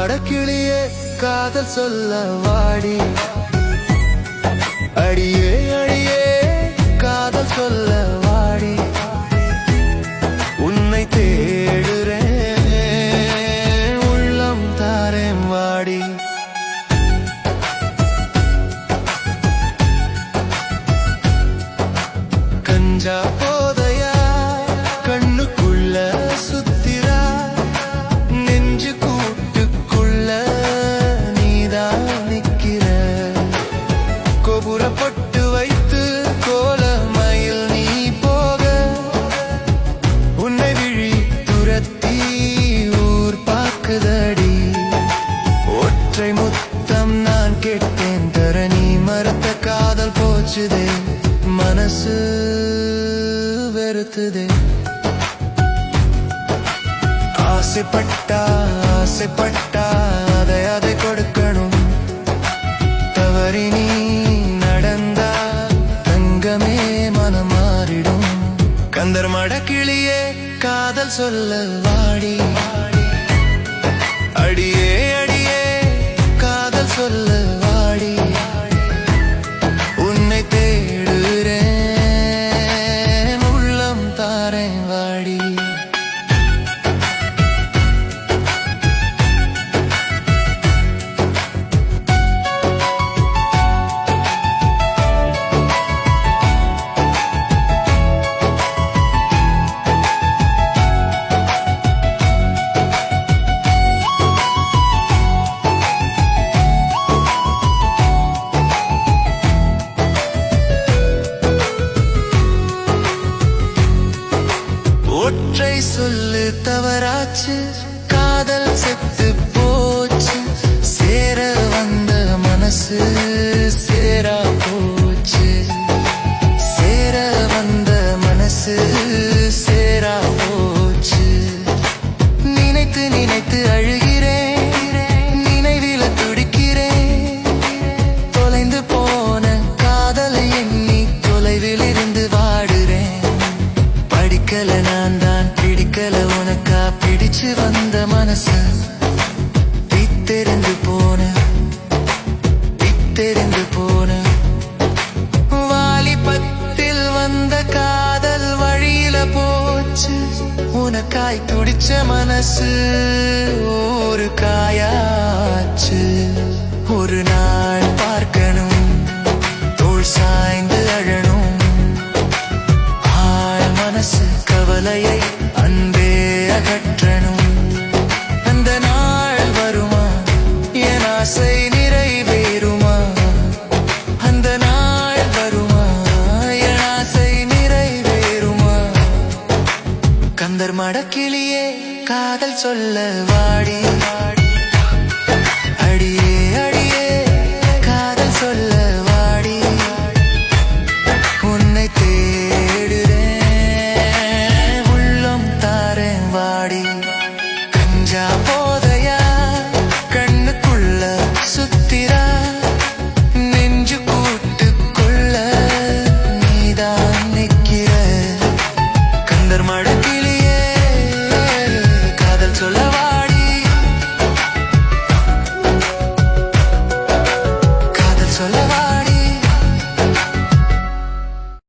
மடக்கிளியே காதல் சொல்ல வாடி. அடியே அடியே. வெறுத்துதே ஆசைப்பட்டா ஆசைப்பட்டா அதை அதை கொடுக்கணும். தவறி நீ நடந்தா தங்கமே மனம் மாறிடும் கந்தர் மடக்கிளியே காதல் சொல்ல வாடி. ஒற்றை சொல்லு தவறாச்சு. காதல் செத்து போச்சு. சேர வந்த மனசு சேரா போச்சு. சேர வந்த மனசு சேரா போச்சு. நினைத்து நினைத்து அழுகிறேன். நினைவில துடிக்கிறேன். தொலைந்து போன காதல் எண்ணி தொலைவில் இருந்து வாடுறேன். படிக்கல நான் தான் உனக்கா பிடிச்சு வந்த மனசு. பித்தெறிந்து போன பித்தெறிந்து போன. வாலிபத்தில் வந்த காதல் வழியில போச்சு. உனக்காய் துடிச்ச மனசு ஒரு காயாச்சு. ஒரு நாள் காதல் சொல்ல வாடி. அடியே அடியே காதல் சொல்ல வாடி. உன்னை தேடுறேன் உள்ளம் தாரேன் வாடி. கஞ்சா